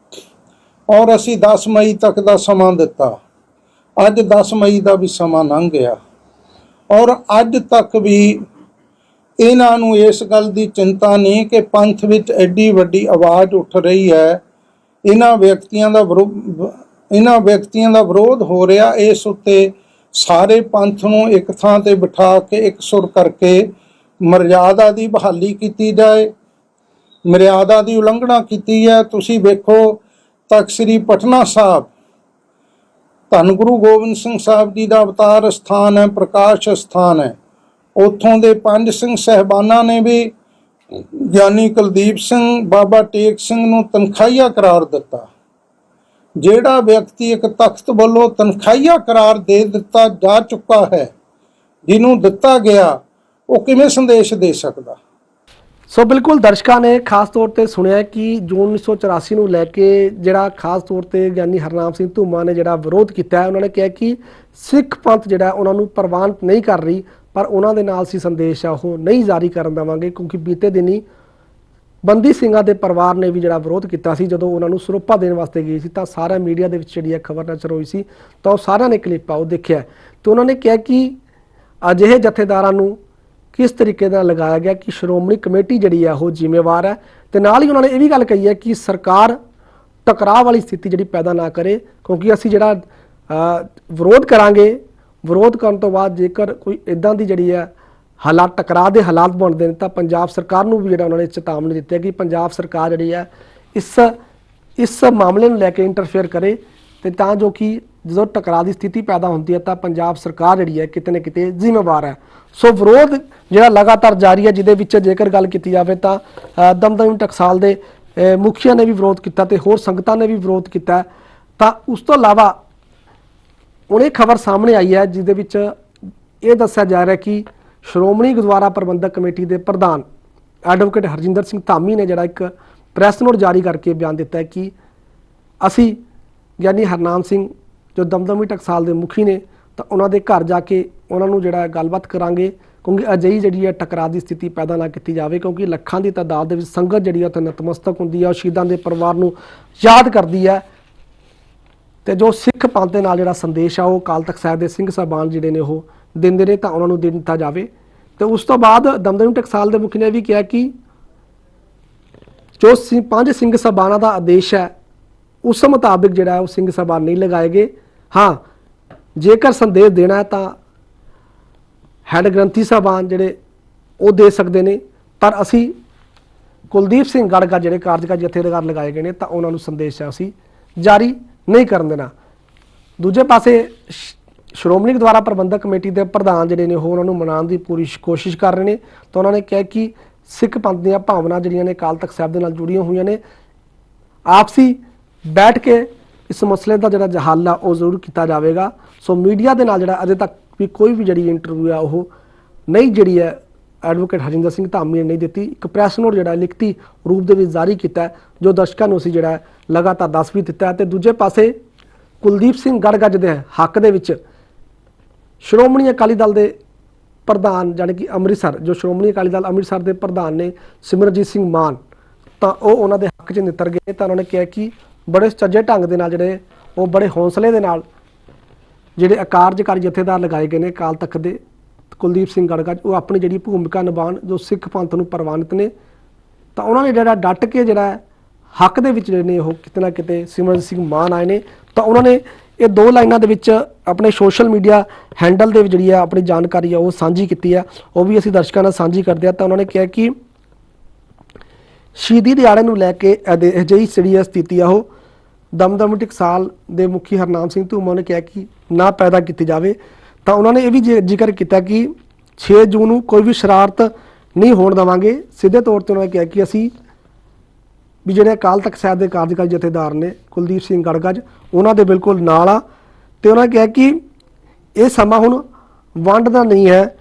ਔਰ ਅਸੀਂ 10 ਮਈ ਤੱਕ ਦਾ ਸਮਾਂ ਦਿੱਤਾ। ਅੱਜ 10 ਮਈ ਦਾ ਵੀ ਸਮਾਂ ਲੰਘ ਗਿਆ ਔਰ ਅੱਜ ਤੱਕ ਵੀ ਇਹਨਾਂ ਨੂੰ ਇਸ ਗੱਲ ਦੀ ਚਿੰਤਾ ਨਹੀਂ ਕਿ ਪੰਥ ਵਿੱਚ ਐਡੀ ਵੱਡੀ ਆਵਾਜ਼ ਉੱਠ ਰਹੀ ਹੈ। ਇਹਨਾਂ ਵਿਅਕਤੀਆਂ ਦਾ ਵਿਰੋ- ਇਹਨਾਂ ਵਿਅਕਤੀਆਂ ਦਾ ਵਿਰੋਧ ਹੋ ਰਿਹਾ, ਇਸ ਉੱਤੇ ਸਾਰੇ ਪੰਥ ਨੂੰ ਇੱਕ ਥਾਂ ਤੇ ਬਿਠਾ ਕੇ ਇੱਕ ਸੁਰ ਕਰਕੇ ਮਰਿਆਦਾ ਦੀ ਬਹਾਲੀ ਕੀਤੀ ਜਾਏ। ਮਰਿਆਦਾ ਦੀ ਉਲੰਘਣਾ ਕੀਤੀ ਹੈ। ਤੁਸੀਂ ਵੇਖੋ, ਤਖਤ ਸ੍ਰੀ ਪਟਨਾ ਸਾਹਿਬ, ਧੰਨ ਗੁਰੂ ਗੋਬਿੰਦ ਸਿੰਘ ਸਾਹਿਬ ਜੀ ਦਾ ਅਵਤਾਰ ਸਥਾਨ ਹੈ, ਪ੍ਰਕਾਸ਼ ਸਥਾਨ ਹੈ। ਉੱਥੋਂ ਦੇ ਪੰਜ ਸਿੰਘ ਸਹਿਬਾਨਾਂ ਨੇ ਵੀ ਗਿਆਨੀ ਕੁਲਦੀਪ ਸਿੰਘ, ਬਾਬਾ ਟੇਕ ਸਿੰਘ ਨੂੰ ਤਨਖਾਹੀਆ ਕਰਾਰ ਦਿੱਤਾ। ਜਿਹੜਾ ਵਿਅਕਤੀ ਇੱਕ ਤਖਤ ਵੱਲੋਂ ਤਨਖਾਹੀਆ ਕਰਾਰ ਦੇ ਦਿੱਤਾ ਜਾ ਚੁੱਕਾ ਹੈ, ਜਿਹਨੂੰ ਦਿੱਤਾ ਗਿਆ, ਉਹ ਕਿਵੇਂ ਸੰਦੇਸ਼ ਦੇ ਸਕਦਾ? ਸੋ ਬਿਲਕੁਲ ਦਰਸ਼ਕਾਂ ਨੇ ਖਾਸ ਤੌਰ ਤੇ ਸੁਣਿਆ ਕਿ ਜੂਨ 1984 ਨੂੰ ਲੈ ਕੇ ਜਿਹੜਾ ਖਾਸ ਤੌਰ ਤੇ ਗਿਆਨੀ ਹਰਨਾਮ ਸਿੰਘ ਧੂਮਾ ਨੇ ਜਿਹੜਾ ਵਿਰੋਧ ਕੀਤਾ ਹੈ, ਉਹਨਾਂ ਨੇ ਕਿਹਾ ਕਿ ਸਿੱਖ ਪੰਥ ਜਿਹੜਾ ਉਹਨਾਂ ਨੂੰ ਪ੍ਰਵਾਨਿਤ ਨਹੀਂ ਕਰ ਰਹੀ, ਪਰ ਉਹਨਾਂ ਦੇ ਨਾਲ ਸੀ ਸੰਦੇਸ਼ ਆ, ਉਹ ਨਹੀਂ ਜਾਰੀ ਕਰਨ ਦੇਵਾਂਗੇ, ਕਿਉਂਕਿ ਬੀਤੇ ਦਿਨੀ ਬੰਦੀ ਸਿੰਘਾਂ ਦੇ ਪਰਿਵਾਰ ਨੇ ਵੀ ਜਿਹੜਾ ਵਿਰੋਧ ਕੀਤਾ ਸੀ, ਜਦੋਂ ਉਹਨਾਂ ਨੂੰ ਸਰੋਪਾ ਦੇਣ ਵਾਸਤੇ ਗਈ ਸੀ, ਤਾਂ ਸਾਰਾ ਮੀਡੀਆ ਦੇ ਵਿੱਚ ਜਿਹੜੀ ਹੈ ਖਬਰ ਨਜ਼ਰ ਹੋਈ ਸੀ, ਤਾਂ ਉਹ ਸਾਰਿਆਂ ਨੇ ਕਲਿੱਪ ਆ ਉਹ ਦੇਖਿਆ। ਤੇ ਉਹਨਾਂ ਨੇ ਕਿਹਾ ਕਿ ਅਜਿਹੇ ਜਥੇਦਾਰਾਂ ਨੂੰ ਕਿਸ ਤਰੀਕੇ ਨਾਲ ਲਗਾਇਆ ਗਿਆ ਕਿ ਸ਼੍ਰੋਮਣੀ ਕਮੇਟੀ ਜਿਹੜੀ ਹੈ ਉਹ ਜ਼ਿੰਮੇਵਾਰ ਹੈ। ਤੇ ਨਾਲ ਹੀ ਉਹਨਾਂ ਨੇ ਇਹ ਵੀ ਗੱਲ ਕਹੀ ਹੈ ਕਿ ਸਰਕਾਰ ਟਕਰਾਅ ਵਾਲੀ ਸਥਿਤੀ ਜਿਹੜੀ ਪੈਦਾ ਨਾ ਕਰੇ, ਕਿਉਂਕਿ ਅਸੀਂ ਜਿਹੜਾ ਵਿਰੋਧ ਕਰਾਂਗੇ, ਵਿਰੋਧ ਕਰਨ ਤੋਂ ਬਾਅਦ ਜੇਕਰ ਕੋਈ ਇਦਾਂ ਦੀ ਜਿਹੜੀ ਹੈ ਹਾਲਾਤ ਟਕਰਾਅ ਦੇ ਹਾਲਾਤ ਬਣਦੇ ਨੇ ਤਾਂ ਪੰਜਾਬ ਸਰਕਾਰ ਨੂੰ ਵੀ ਜਿਹੜਾ ਉਹਨਾਂ ਨੇ ਚੇਤਾਵਨੀ ਦਿੱਤੀ ਹੈ ਕਿ ਪੰਜਾਬ ਸਰਕਾਰ ਜਿਹੜੀ ਹੈ ਇਸ ਇਸ ਮਾਮਲੇ ਨੂੰ ਲੈ ਕੇ ਇੰਟਰਫੇਅਰ ਕਰੇ ਤੇ ਤਾਂ ਜੋ ਕਿ ਜਦੋਂ ਟਕਰਾਅ ਦੀ ਸਥਿਤੀ ਪੈਦਾ ਹੁੰਦੀ ਹੈ ਤਾਂ ਪੰਜਾਬ ਸਰਕਾਰ ਜਿਹੜੀ ਹੈ ਕਿਤੇ ਨਾ ਕਿਤੇ ਜ਼ਿੰਮੇਵਾਰ ਹੈ। ਸੋ ਵਿਰੋਧ ਜਿਹੜਾ ਲਗਾਤਾਰ ਜਾਰੀ ਹੈ ਜਿਹਦੇ ਵਿੱਚ ਜੇਕਰ ਗੱਲ ਕੀਤੀ ਜਾਵੇ ਤਾਂ ਅ, ਦਮਦਮੀ ਟਕਸਾਲ ਦੇ ਮੁਖੀਆਂ ਨੇ ਵੀ ਵਿਰੋਧ ਕੀਤਾ ਤੇ ਹੋਰ ਸੰਗਤਾਂ ਨੇ ਵੀ ਵਿਰੋਧ ਕੀਤਾ। ਤਾਂ ਉਸ ਤੋਂ ਇਲਾਵਾ ਹੁਣ ਇਹ ਖਬਰ ਸਾਹਮਣੇ ਆਈ ਹੈ ਜਿਹਦੇ ਵਿੱਚ ਇਹ ਦੱਸਿਆ ਜਾ ਰਿਹਾ ਕਿ ਸ਼੍ਰੋਮਣੀ ਗੁਰਦੁਆਰਾ ਪ੍ਰਬੰਧਕ ਕਮੇਟੀ ਦੇ ਪ੍ਰਧਾਨ ਐਡਵੋਕੇਟ ਹਰਜਿੰਦਰ ਸਿੰਘ ਧਾਮੀ ਨੇ ਜਿਹੜਾ ਇੱਕ ਪ੍ਰੈਸ ਨੋਟ ਜਾਰੀ ਕਰਕੇ ਬਿਆਨ ਦਿੱਤਾ ਹੈ ਕਿ ਅਸੀਂ ਯਾਨੀ ਹਰਨਾਮ ਸਿੰਘ ਜੋ ਦਮਦਮੀ ਟਕਸਾਲ ਦੇ ਮੁਖੀ ਨੇ, ਤਾਂ ਉਹਨਾਂ ਦੇ ਘਰ ਜਾ ਕੇ ਉਹਨਾਂ ਨੂੰ ਜਿਹੜਾ ਗੱਲਬਾਤ ਕਰਾਂਗੇ ਕਿਉਂਕਿ ਅਜਿਹੀ ਜਿਹੜੀ ਹੈ ਟਕਰਾਅ ਦੀ ਸਥਿਤੀ ਪੈਦਾ ਨਾ ਕੀਤੀ ਜਾਵੇ ਕਿਉਂਕਿ ਲੱਖਾਂ ਦੀ ਤਾਦਾਦ ਦੇ ਵਿੱਚ ਸੰਗਤ ਜਿਹੜੀ ਹੈ ਉੱਥੇ ਨਤਮਸਤਕ ਹੁੰਦੀ ਹੈ ਉਹ ਸ਼ਹੀਦਾਂ ਦੇ ਪਰਿਵਾਰ ਨੂੰ ਯਾਦ ਕਰਦੀ ਹੈ। ਤੇ ਜੋ ਸਿੱਖ ਪੰਥ ਦੇ ਨਾਲ ਜਿਹੜਾ ਸੰਦੇਸ਼ ਆ, ਉਹ ਅਕਾਲ ਤਖਤ ਸਾਹਿਬ ਦੇ ਸਿੰਘ ਸਾਹਿਬਾਨ ਜਿਹੜੇ ਨੇ ਉਹ ਦਿੰਦੇ ਨੇ ਤਾਂ ਉਹਨਾਂ ਨੂੰ ਦੇ ਦਿੱਤਾ ਜਾਵੇ। ਤੇ ਉਸ ਤੋਂ ਬਾਅਦ ਦਮਦਮੀ ਟਕਸਾਲ ਦੇ ਮੁਖੀ ਨੇ ਵੀ ਕਿਹਾ ਕਿ ਜੋ ਸਿੰਘ ਪੰਜ ਸਿੰਘ ਸਾਹਿਬਾਨਾਂ ਦਾ ਆਦੇਸ਼ ਹੈ, ਉਸ ਮੁਤਾਬਿਕ ਜਿਹੜਾ ਉਹ ਸਿੰਘ ਸਾਹਿਬਾਨ ਨਹੀਂ ਲਗਾਏਗੇ ਹਾਂ, ਜੇਕਰ ਸੰਦੇਸ਼ ਦੇਣਾ ਹੈ ਤਾਂ ਹੈਡ ਗ੍ਰੰਥੀ ਸਾਹਿਬਾਨ ਜਿਹੜੇ ਉਹ ਦੇ ਸਕਦੇ ਨੇ। ਪਰ ਅਸੀਂ ਕੁਲਦੀਪ ਸਿੰਘ ਗੜਗਾ ਜਿਹੜੇ ਕਾਰਜਕਾਰੀ ਜਥੇਦਾਰ ਲਗਾਏ ਗਏ ਨੇ ਤਾਂ ਉਹਨਾਂ ਨੂੰ ਸੰਦੇਸ਼ ਅਸੀਂ ਜਾਰੀ ਨਹੀਂ ਕਰਨ ਦੇਣਾ। ਦੂਜੇ ਪਾਸੇ ਸ਼- ਸ਼੍ਰੋਮਣੀ ਗੁਰਦੁਆਰਾ ਪ੍ਰਬੰਧਕ ਕਮੇਟੀ ਦੇ ਪ੍ਰਧਾਨ ਜਿਹੜੇ ਨੇ ਉਹ ਉਹਨਾਂ ਨੂੰ ਮਨਾਉਣ ਦੀ ਪੂਰੀ ਕੋਸ਼ਿਸ਼ ਕਰ ਰਹੇ ਨੇ ਤਾਂ ਉਹਨਾਂ ਨੇ ਕਿਹਾ ਕਿ ਸਿੱਖ ਪੰਥ ਦੀਆਂ ਭਾਵਨਾ ਜਿਹੜੀਆਂ ਨੇ ਅਕਾਲ ਤਖਤ ਸਾਹਿਬ ਦੇ ਨਾਲ ਜੁੜੀਆਂ ਹੋਈਆਂ ਨੇ। ਆਪਸੀ ਬੈਠ ਕੇ ਇਸ ਮਸਲੇ ਦਾ ਜਿਹੜਾ ਜ- ਹੱਲ ਆ, ਉਹ ਜ਼ਰੂਰ ਕੀਤਾ ਜਾਵੇਗਾ। ਸੋ ਮੀਡੀਆ ਦੇ ਨਾਲ ਜਿਹੜਾ ਅਜੇ ਤੱਕ ਵੀ ਕੋਈ ਵੀ ਜਿਹੜੀ ਇੰਟਰਵਿਊ ਆ, ਉਹ ਨਹੀਂ ਜਿਹੜੀ ਹੈ ਐਡਵੋਕੇਟ ਹਰਜਿੰਦਰ ਸਿੰਘ ਧਾਮੀ ਨੇ ਨਹੀਂ ਦਿੱਤੀ। ਇੱਕ ਪ੍ਰੈਸ ਨੋਟ ਜਿਹੜਾ ਲਿਖਤੀ ਰੂਪ ਦੇ ਵਿੱਚ ਜਾਰੀ ਕੀਤਾ ਜੋ ਦਰਸ਼ਕਾਂ ਨੂੰ ਅਸੀਂ ਜਿਹੜਾ ਲਗਾਤਾਰ ਦੱਸ ਵੀ ਦਿੱਤਾ ਹੈ। ਤੇ ਦੂਜੇ ਪਾਸੇ ਕੁਲਦੀਪ ਸਿੰਘ ਗੜਗੱਜ ਦੇ ਹੱਕ ਦੇ ਵਿੱਚ ਸ਼੍ਰੋਮਣੀ ਅਕਾਲੀ ਦਲ ਦੇ ਪ੍ਰਧਾਨ ਜਾਣੀ ਕਿ ਅੰਮ੍ਰਿਤਸਰ, ਜੋ ਸ਼੍ਰੋਮਣੀ ਅਕਾਲੀ ਦਲ ਅੰਮ੍ਰਿਤਸਰ ਦੇ ਪ੍ਰਧਾਨ ਨੇ ਸਿਮਰਜੀਤ ਸਿੰਘ ਮਾਨ, ਤਾਂ ਉਹ ਉਹਨਾਂ ਦੇ ਹੱਕ 'ਚ ਨਿੱਤਰ ਗਏ। ਤਾਂ ਉਹਨਾਂ ਨੇ ਕਿਹਾ ਕਿ ਬੜੇ ਸੱਜੇ ਢੰਗ ਦੇ ਨਾਲ ਜਿਹੜੇ ਉਹ ਬੜੇ ਹੌਸਲੇ ਦੇ ਨਾਲ ਜਿਹੜੇ ਅਕਾਰਜਕਾਰੀ ਜਥੇਦਾਰ ਲਗਾਏ ਗਏ ਨੇ ਅਕਾਲ ਤਖਤ ਦੇ, ਕੁਲਦੀਪ ਸਿੰਘ ਗੜਗਾ, ਉਹ ਆਪਣੀ ਜਿਹੜੀ ਭੂਮਿਕਾ ਨਿਭਾਉਣ ਜੋ ਸਿੱਖ ਪੰਥ ਨੂੰ ਪ੍ਰਵਾਨਿਤ ਨੇ, ਤਾਂ ਉਹਨਾਂ ਨੇ ਜਿਹੜਾ ਡਟ ਕੇ ਜਿਹੜਾ ਹੱਕ ਦੇ ਵਿੱਚ ਜਿਹੜੇ ਨੇ ਉਹ ਕਿਤੇ ਨਾ ਕਿਤੇ ਸਿਮਰਜੀਤ ਸਿੰਘ ਮਾਨ ਆਏ ਨੇ। ਤਾਂ ਉਹਨਾਂ ਨੇ ਇਹ ਦੋ ਲਾਈਨਾਂ ਦੇ ਵਿੱਚ ਆਪਣੇ ਸੋਸ਼ਲ ਮੀਡੀਆ ਹੈਂਡਲ ਦੇ ਜਿਹੜੀ ਆ ਆਪਣੀ ਜਾਣਕਾਰੀ ਆ ਉਹ ਸਾਂਝੀ ਕੀਤੀ ਆ। ਉਹ ਵੀ ਅਸੀਂ ਦਰਸ਼ਕਾਂ ਨਾਲ ਸਾਂਝੀ ਕਰਦੇ ਆ। ਤਾਂ ਉਹਨਾਂ ਨੇ ਕਿਹਾ ਕਿ ਸ਼ਹੀਦੀ ਦਿਹਾੜੇ ਨੂੰ ਲੈ ਕੇ ਅਜਿ- ਅਜਿਹੀ ਜਿਹੜੀ ਹੈ ਸਥਿਤੀ ਆ ਉਹ ਦਮਦਮ ਟਕਸਾਲ ਦੇ ਮੁਖੀ ਹਰਨਾਮ ਸਿੰਘ ਧੂਮਾ ਨੇ ਕਿਹਾ ਕਿ ਨਾ ਪੈਦਾ ਕੀਤੀ ਜਾਵੇ। ਤਾਂ ਉਹਨਾਂ ਨੇ ਇਹ ਵੀ ਜ਼ਿ- ਜ਼ਿਕਰ ਕੀਤਾ ਕਿ 6 ਜੂਨ ਨੂੰ ਕੋਈ ਵੀ ਸ਼ਰਾਰਤ ਨਹੀਂ ਹੋਣ ਦੇਵਾਂਗੇ। ਸਿੱਧੇ ਤੌਰ ਤੇ ਉਹਨਾਂ ਨੇ ਕਿਹਾ ਕਿ ਅਸੀਂ ਵੀ ਜਿਹੜੇ ਅਕਾਲ ਤਖਤ ਸਾਹਿਬ ਦੇ ਕਾਰਜਕਾਰੀ ਜਥੇਦਾਰ ਨੇ, ਕੁਲਦੀਪ ਸਿੰਘ ਗੜਗਜ, ਉਹਨਾਂ ਦੇ ਬਿਲਕੁਲ ਨਾਲ ਆ। ਤੇ ਉਹਨਾਂ ਕਿਹਾ ਕਿ ਇਹ ਸਮਾਂ ਹੁਣ ਵੰਡ ਦਾ ਨਹੀਂ ਹੈ।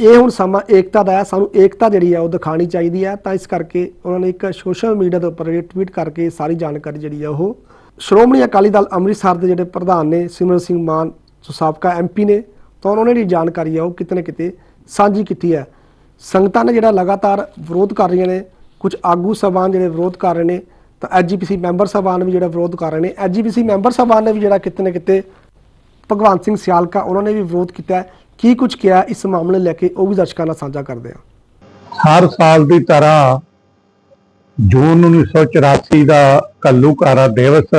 ਇਹ ਹੁਣ ਸਮਾਂ ਏਕਤਾ ਦਾ ਹੈ। ਸਾਨੂੰ ਏਕਤਾ ਜਿਹੜੀ ਹੈ ਉਹ ਦਿਖਾਣੀ ਚਾਹੀਦੀ ਹੈ। ਤਾਂ ਇਸ ਕਰਕੇ ਉਹਨਾਂ ਨੇ ਇੱਕ ਸੋਸ਼ਲ ਮੀਡੀਆ ਦੇ ਉੱਪਰ ਟਵੀਟ ਕਰਕੇ ਸਾਰੀ ਜਾਣਕਾਰੀ ਜਿਹੜੀ ਹੈ ਉਹ ਸ਼੍ਰੋਮਣੀ ਅਕਾਲੀ ਦਲ ਅੰਮ੍ਰਿਤਸਰ ਦੇ ਜਿਹੜੇ ਪ੍ਰਧਾਨ ਨੇ, ਸਿਮਰਨ ਸਿੰਘ ਮਾਨ ਜੋ ਸਾਬਕਾ ਐਮਪੀ ਨੇ, ਤਾਂ ਉਹਨਾਂ ਨੇ ਜਿਹੜੀ ਜਾਣਕਾਰੀ ਹੈ ਉਹ ਕਿਤੇ ਨਾ ਕਿਤੇ ਸਾਂਝੀ ਕੀਤੀ ਹੈ। ਸੰਗਤਾਂ ਨੇ ਜਿਹੜਾ ਲਗਾਤਾਰ ਵਿਰੋਧ ਕਰ ਰਹੀਆਂ ਨੇ ਕੁਝ ਆਗੂ ਸਭਾਨ ਜਿਹੜੇ ਵਿਰੋਧ ਕਰ ਰਹੇ ਨੇ, ਤਾਂ ਐਜੀਪੀਸੀ ਮੈਂਬਰ ਸਭਾਨ ਵੀ ਜਿਹੜਾ ਵਿਰੋਧ ਕਰ ਰਹੇ ਨੇ। ਐਜੀਪੀਸੀ ਮੈਂਬਰ ਸਭਾਨ ਨੇ ਵੀ ਜਿਹੜਾ ਕਿਤੇ ਨਾ ਕਿਤੇ ਭਗਵੰਤ ਸਿੰਘ ਸਿਆਲਕਾ, ਉਹਨਾਂ ਨੇ ਵੀ ਵਿਰੋਧ ਕੀਤਾ ਕੀ ਕੁਝ ਕਿਹਾ ਇਸ ਮਾਮਲੇ ਲੈ ਕੇ, ਉਹ ਵੀ ਦਰਸ਼ਕਾਂ ਨਾਲ ਸਾਂਝਾ ਕਰਦੇ ਆ ਹਰ ਸਾਲ ਦੀ ਤਰ੍ਹਾਂ ਜੂਨ 1984 ਦਾ ਕੱਲੂਕਾਰਾ ਦਿਵਸ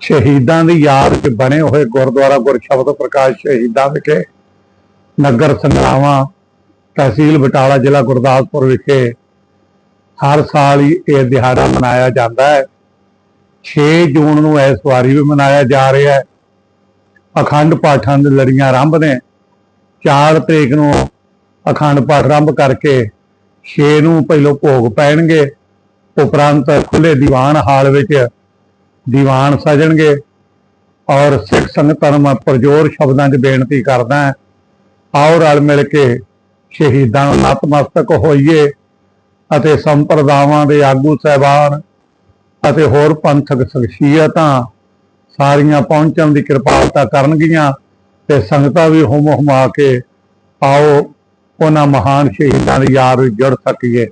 ਸ਼ਹੀਦਾਂ ਦੀ ਯਾਦ 'ਚ ਬਣੇ ਹੋਏ ਗੁਰਦੁਆਰਾ ਗੁਰਸ਼ਬਦ ਪ੍ਰਕਾਸ਼ ਸ਼ਹੀਦਾਂ ਵਿਖੇ ਨਗਰ ਸੰਗਰਾਵਾਂ ਤਹਿਸੀਲ ਬਟਾਲਾ ਜ਼ਿਲ੍ਹਾ ਗੁਰਦਾਸਪੁਰ ਵਿਖੇ ਹਰ ਸਾਲ ਹੀ ਇਹ ਦਿਹਾੜਾ ਮਨਾਇਆ ਜਾਂਦਾ ਹੈ। 6 ਜੂਨ ਨੂੰ ਇਸ ਵਾਰੀ ਵੀ ਮਨਾਇਆ ਜਾ ਰਿਹਾ ਹੈ। ਅਖੰਡ ਪਾਠਾਂ ਦੇ ਲੜੀਆਂ ਆਰੰਭ ਨੇ। 4 ਤਰੀਕ ਨੂੰ ਅਖੰਡ ਪਾਠ ਆਰੰਭ ਕਰਕੇ 6 ਨੂੰ ਪਹਿਲੋਂ ਭੋਗ ਪੈਣਗੇ। ਉਪਰੰਤ ਖੁੱਲੇ ਦੀਵਾਨ ਹਾਲ ਵਿੱਚ ਦੀਵਾਨ ਸਜਣਗੇ ਔਰ ਸਿੱਖ ਸੰਗਤਾਂ ਨੂੰ ਮੈਂ ਪ੍ਰਜੋਰ ਸ਼ਬਦਾਂ 'ਚ ਬੇਨਤੀ ਕਰਦਾ ਹਾਂ। ਆਓ ਰਲ ਮਿਲ ਕੇ ਸ਼ਹੀਦਾਂ ਨੂੰ ਨਤਮਸਤਕ ਹੋਈਏ। ਅਤੇ ਸੰਪਰਦਾਵਾਂ ਦੇ ਆਗੂ ਸਹਿਬਾਨ ਅਤੇ ਹੋਰ ਪੰਥਕ ਸ਼ਖਸੀਅਤਾਂ ਸਾਰੀਆਂ ਪਹੁੰਚਣ ਦੀ ਕਿਰਪਾਲਤਾ ਕਰਨਗੀਆਂ ਤੇ ਸੰਗਤਾਂ ਵੀ ਹੁਮ ਹੁਮਾ ਕੇ ਆਓ, ਉਹਨਾਂ ਮਹਾਨ ਸ਼ਹੀਦਾਂ ਦੀ ਯਾਦ ਵਿੱਚ ਜੁੜ ਸਕੀਏ।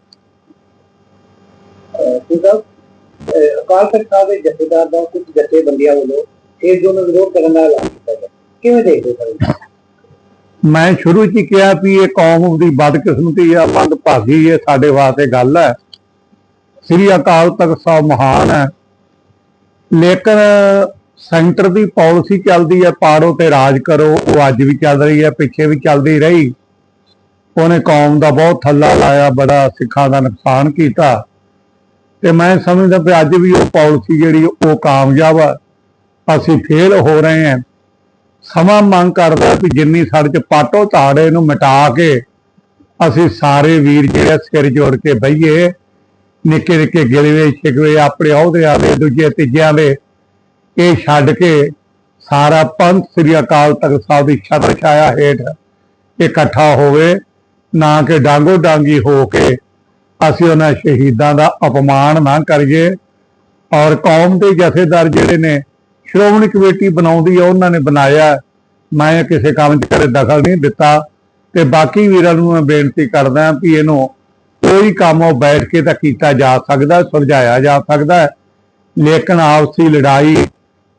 ਅਕਾਲ ਤਖਤ ਦੇ ਜਥੇਦਾਰ ਦਾ ਕੁਝ ਜਥੇਬੰਦੀਆਂ ਵੱਲੋਂ ਇਸ ਜੋ ਵਿਰੋਧ ਕਰਨ ਦਾ ਐਲਾਨ ਕੀਤਾ ਗਿਆ, ਕਿਵੇਂ ਦੇਖਦੇ ਹੋ ਮੈਂ ਸ਼ੁਰੂ 'ਚ ਹੀ ਕਿਹਾ ਵੀ ਇਹ ਕੌਮ ਦੀ ਬਦਕਿਸਮਤੀ ਆ ਭਾਗੀ ਇਹ ਸਾਡੇ ਵਾਸਤੇ ਗੱਲ ਹੈ। ਸ੍ਰੀ ਅਕਾਲ ਤਖਤ ਸਾਹਿਬ ਮਹਾਨ ਹੈ। ਲੇਕਿਨ ਸੈਂਟਰ ਦੀ ਪਾਲਿਸੀ ਚੱਲਦੀ ਹੈ, ਪਾੜੋ ਤੇ ਰਾਜ ਕਰੋ, ਉਹ ਅੱਜ ਵੀ ਚੱਲ ਰਹੀ ਹੈ, ਪਿੱਛੇ ਵੀ ਚੱਲਦੀ ਰਹੀ। ਉਹਨੇ ਕੌਮ ਦਾ ਬਹੁਤ ਥੱਲਾ ਲਾਇਆ, ਬੜਾ ਸਿੱਖਾਂ ਦਾ ਨੁਕਸਾਨ ਕੀਤਾ। ਤੇ ਮੈਂ ਸਮਝਦਾ ਵੀ ਅੱਜ ਵੀ ਉਹ ਪਾਲਿਸੀ ਜਿਹੜੀ, ਉਹ ਕਾਮਯਾਬ ਆ। ਅਸੀਂ ਫੇਲ ਹੋ ਰਹੇ ਹਾਂ। ਸਮਾਂ ਮੰਗ ਕਰਦਾ ਕਿ ਜਿੰਨੀ ਸਾਡੇ ਚ ਪਾਟੋ ਧਾੜੇ ਨੂੰ ਮਿਟਾ ਕੇ ਅਸੀਂ ਸਾਰੇ ਵੀਰ ਜਿਹੜੇ ਸਿਰ ਜੋੜ ਕੇ ਬਈਏ ਨਿੱਕੇ ਨਿੱਕੇ ਗਿਲਵੇ ਛਿਕਵੇ ਆਪਣੇ ਅਹੁਦਿਆਂ ਦੇ, ਦੂਜੇ ਤੀਜਿਆਂ ਦੇ, ਇਹ ਛੱਡ ਕੇ ਸਾਰਾ ਪੰਥ ਸ੍ਰੀ ਅਕਾਲ ਤਖਤ ਸਾਹਿਬ ਦੀ ਛਤਰ ਛਾਇਆ ਹੇਠ ਇਕੱਠਾ ਹੋਵੇ, ਨਾ ਕਿ ਡਾਂਗੋ ਡਾਂਗੀ ਹੋ ਕੇ ਅਸੀਂ ਉਹਨਾਂ ਸ਼ਹੀਦਾਂ ਦਾ ਅਪਮਾਨ ਨਾ ਕਰੀਏ। ਔਰ ਕੌਮ ਦੇ ਜਥੇਦਾਰ ਜਿਹੜੇ ਨੇ ਸ਼੍ਰੋਮਣੀ ਕਮੇਟੀ ਬਣਾਉਂਦੀ ਹੈ ਉਹਨਾਂ ਨੇ ਬਣਾਇਆ। ਮੈਂ ਕਿਸੇ ਕੰਮ 'ਚ ਕਦੇ ਦਖਲ ਨਹੀਂ ਦਿੱਤਾ। ਤੇ ਬਾਕੀ ਵੀਰਾਂ ਨੂੰ ਮੈਂ ਬੇਨਤੀ ਕਰਦਾ ਵੀ ਇਹਨੂੰ ਕੋਈ ਕੰਮ ਉਹ ਬੈਠ ਕੇ ਤਾਂ ਕੀਤਾ ਜਾ ਸਕਦਾ, ਸੁਲਝਾਇਆ ਜਾ ਸਕਦਾ। ਲੇਕਿਨ ਆਪਸੀ ਲੜਾਈ,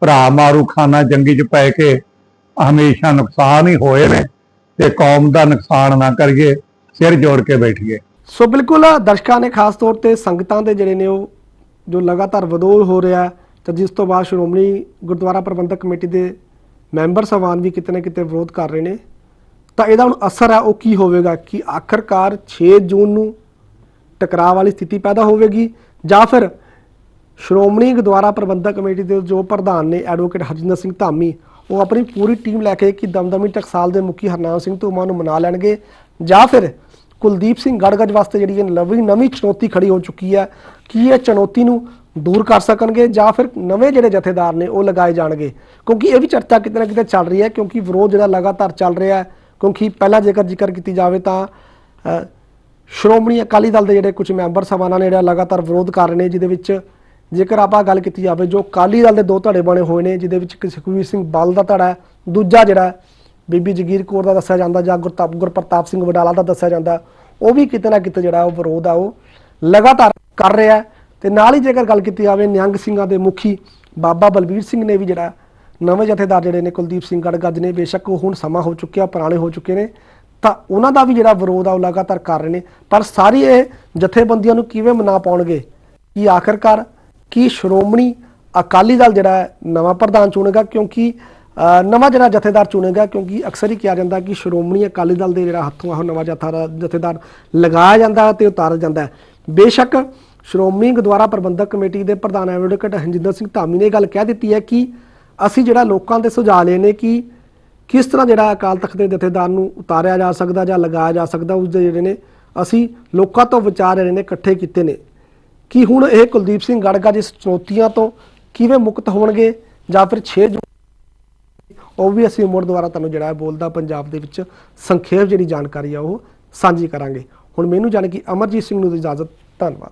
ਭਰਾ ਮਾਰੂ ਖਾਨਾ ਜੰਗੀ 'ਚ ਪੈ ਕੇ ਹਮੇਸ਼ਾ ਨੁਕਸਾਨ ਹੀ ਹੋਏ ਨੇ ਤੇ ਕੌਮ ਦਾ ਨੁਕਸਾਨ ਨਾ ਕਰੀਏ, ਸਿਰ ਜੋੜ ਕੇ ਬੈਠੀਏ। ਸੋ ਬਿਲਕੁਲ, ਦਰਸ਼ਕਾਂ ਨੇ ਖਾਸ ਤੌਰ ਤੇ ਸੰਗਤਾਂ ਦੇ ਜਿਹੜੇ ਨੇ ਉਹ ਜੋ ਲਗਾਤਾਰ ਵਿਰੋਧ ਹੋ ਰਿਹਾ ਹੈ ਤਾਂ ਜਿਸ ਤੋਂ ਬਾਅਦ ਸ਼੍ਰੋਮਣੀ ਗੁਰਦੁਆਰਾ ਪ੍ਰਬੰਧਕ ਕਮੇਟੀ ਦੇ ਮੈਂਬਰ ਸਭਾਨ ਵੀ ਕਿਤੇ ਨਾ ਕਿਤੇ ਵਿਰੋਧ ਕਰ ਰਹੇ ਨੇ। ਤਾਂ ਇਹਦਾ ਹੁਣ ਅਸਰ ਹੈ ਉਹ ਕੀ ਹੋਵੇਗਾ? ਕਿ ਆਖਰਕਾਰ 6 ਜੂਨ ਨੂੰ ਟਕਰਾਅ ਵਾਲੀ ਸਥਿਤੀ ਪੈਦਾ ਹੋਵੇਗੀ ਜਾਂ ਫਿਰ ਸ਼੍ਰੋਮਣੀ ਗੁਰਦੁਆਰਾ ਪ੍ਰਬੰਧਕ ਕਮੇਟੀ ਦੇ ਜੋ ਪ੍ਰਧਾਨ ਨੇ, ਐਡਵੋਕੇਟ ਹਰਜਿੰਦਰ ਸਿੰਘ ਧਾਮੀ, ਉਹ ਆਪਣੀ ਪੂਰੀ ਟੀਮ ਲੈ ਕੇ ਕਿ ਦਮਦਮੀ ਟਕਸਾਲ ਦੇ ਮੁਖੀ ਹਰਨਾਮ ਸਿੰਘ ਧੂਮਾ ਨੂੰ ਮਨਾ ਲੈਣਗੇ ਜਾਂ ਫਿਰ ਕੁਲਦੀਪ ਸਿੰਘ ਗੜਗੜ ਵਾਸਤੇ ਜਿਹੜੀ ਇਹ ਨਵੀਂ ਨਵੀਂ ਚੁਣੌਤੀ ਖੜੀ ਹੋ ਚੁੱਕੀ ਹੈ ਕੀ ਇਹ ਚੁਣੌਤੀ ਨੂੰ ਦੂਰ ਕਰ ਸਕਣਗੇ ਜਾਂ ਫਿਰ ਨਵੇਂ ਜਿਹੜੇ ਜਥੇਦਾਰ ਨੇ ਉਹ ਲਗਾਏ ਜਾਣਗੇ। ਕਿਉਂਕਿ ਇਹ ਵੀ ਚਰਚਾ ਕਿਤੇ ਨਾ ਕਿਤੇ ਚੱਲ ਰਹੀ ਹੈ, ਕਿਉਂਕਿ ਵਿਰੋਧ ਜਿਹੜਾ ਲਗਾਤਾਰ ਚੱਲ ਰਿਹਾ ਹੈ, ਕਿਉਂਕਿ ਪਹਿਲਾਂ ਜੇਕਰ ਜ਼ਿਕਰ ਕੀਤੀ ਜਾਵੇ ਤਾਂ ਸ਼੍ਰੋਮਣੀ ਅਕਾਲੀ ਦਲ ਦੇ ਜਿਹੜੇ ਕੁਝ ਮੈਂਬਰ ਸਭਾਨਾਂ ਨੇ ਜਿਹੜਾ ਲਗਾਤਾਰ ਵਿਰੋਧ ਕਰ ਰਹੇ ਨੇ, ਜਿਹਦੇ ਵਿੱਚ ਜੇਕਰ ਆਪਾਂ ਗੱਲ ਕੀਤੀ ਜਾਵੇ ਜੋ ਅਕਾਲੀ ਦਲ ਦੇ ਦੋ ਧੜੇ ਬਣੇ ਹੋਏ ਨੇ, ਜਿਹਦੇ ਵਿੱਚ ਇੱਕ ਸੁਖਬੀਰ ਸਿੰਘ ਬਾਲ ਦਾ ਧੜਾ ਹੈ, ਦੂਜਾ ਜਿਹੜਾ ਬੀਬੀ ਜਗੀਰ ਕੌਰ ਦਾ ਦੱਸਿਆ ਜਾਂਦਾ, ਜਾਂ ਗੁਰਤਾਪ ਗੁਰਪ੍ਰਤਾਪ ਸਿੰਘ ਵਡਾਲਾ ਦਾ ਦੱਸਿਆ ਜਾਂਦਾ, ਉਹ ਵੀ ਕਿਤੇ ਨਾ ਕਿਤੇ ਜਿਹੜਾ ਉਹ ਵਿਰੋਧ ਆ, ਉਹ ਲਗਾਤਾਰ ਕਰ ਰਿਹਾ ਹੈ। ਤੇ ਨਾਲ ਹੀ ਜੇਕਰ ਗੱਲ ਕੀਤੀ ਜਾਵੇ ਨਿਹੰਗ ਸਿੰਘਾਂ ਦੇ ਮੁਖੀ ਬਾਬਾ ਬਲਬੀਰ ਸਿੰਘ ਨੇ ਵੀ ਜਿਹੜਾ ਨਵੇਂ ਜਥੇਦਾਰ ਜਿਹੜੇ ਨੇ ਕੁਲਦੀਪ ਸਿੰਘ ਗੜਗੱਜ ਨੇ, ਬੇਸ਼ੱਕ ਉਹ ਹੁਣ ਸਮਾਂ ਹੋ ਚੁੱਕਿਆ ਪੁਰਾਣੇ ਹੋ ਚੁੱਕੇ ਨੇ, ਤਾਂ ਉਹਨਾਂ ਦਾ ਵੀ ਜਿਹੜਾ ਵਿਰੋਧ ਆ ਉਹ ਲਗਾਤਾਰ ਕਰ ਰਹੇ ਨੇ। ਪਰ ਸਾਰੀ ਇਹ ਜਥੇਬੰਦੀਆਂ ਨੂੰ ਕਿਵੇਂ ਮਨਾ ਪਾਉਣਗੇ? ਕਿ ਆਖਰਕਾਰ, ਕੀ ਸ਼੍ਰੋਮਣੀ ਅਕਾਲੀ ਦਲ ਜਿਹੜਾ ਹੈ ਨਵਾਂ ਪ੍ਰਧਾਨ ਚੁਣੇਗਾ? ਕਿਉਂਕਿ ਨਵਾਂ ਜਿਹੜਾ ਜਥੇਦਾਰ ਚੁਣੇਗਾ, ਕਿਉਂਕਿ ਅਕਸਰ ਹੀ ਕਿਹਾ ਜਾਂਦਾ ਕਿ ਸ਼੍ਰੋਮਣੀ ਅਕਾਲੀ ਦਲ ਦੇ ਜਿਹੜਾ ਹੱਥੋਂ ਆਹ ਨਵਾਂ ਜਥਾ ਜਥੇਦਾਰ ਲਗਾਇਆ ਜਾਂਦਾ ਤੇ ਉਤਾਰ ਜਾਂਦਾ ਬੇਸ਼ੱਕ ਸ਼੍ਰੋਮਣੀ ਗੁਰਦੁਆਰਾ ਪ੍ਰਬੰਧਕ ਕਮੇਟੀ ਦੇ ਪ੍ਰਧਾਨ ਐਡਵੋਕੇਟ ਹਰਜਿੰਦਰ ਸਿੰਘ ਧਾਮੀ ਨੇ ਇਹ ਗੱਲ ਕਹਿ ਦਿੱਤੀ ਹੈ ਕਿ ਅਸੀਂ ਜਿਹੜਾ ਲੋਕਾਂ ਦੇ ਸੁਝਾਅ ਲਏ ਨੇ ਕਿ ਕਿਸ ਤਰ੍ਹਾਂ ਜਿਹੜਾ ਅਕਾਲ ਤਖਤ ਦੇ ਜਥੇਦਾਰ ਨੂੰ ਉਤਾਰਿਆ ਜਾ ਸਕਦਾ ਜਾਂ ਲਗਾਇਆ ਜਾ ਸਕਦਾ, ਉਸ ਦੇ ਜਿਹੜੇ ਨੇ ਅਸੀਂ ਲੋਕਾਂ ਤੋਂ ਵਿਚਾਰ ਜਿਹੜੇ ਨੇ ਇਕੱਠੇ ਕੀਤੇ ਨੇ। ਕਿ ਹੁਣ ਇਹ ਕੁਲਦੀਪ ਸਿੰਘ ਗੜਗਾ ਜਿਸ ਚੁਣੌਤੀਆਂ ਤੋਂ ਕਿਵੇਂ ਮੁਕਤ ਹੋਣਗੇ ਜਾਂ ਫਿਰ 6 ਜੂਨ ਉਹ ਵੀ ਅਸੀਂ ਉਮਰ ਦੁਆਰਾ ਤੁਹਾਨੂੰ ਜਿਹੜਾ ਹੈ ਬੋਲਦਾ, ਪੰਜਾਬ ਦੇ ਵਿੱਚ ਸੰਖੇਪ ਜਿਹੜੀ ਜਾਣਕਾਰੀ ਆ ਉਹ ਸਾਂਝੀ ਕਰਾਂਗੇ। ਹੁਣ ਮੈਨੂੰ ਜਾਣ ਕਿ ਅਮਰਜੀਤ ਸਿੰਘ ਨੂੰ ਇਜਾਜ਼ਤ, ਧੰਨਵਾਦ।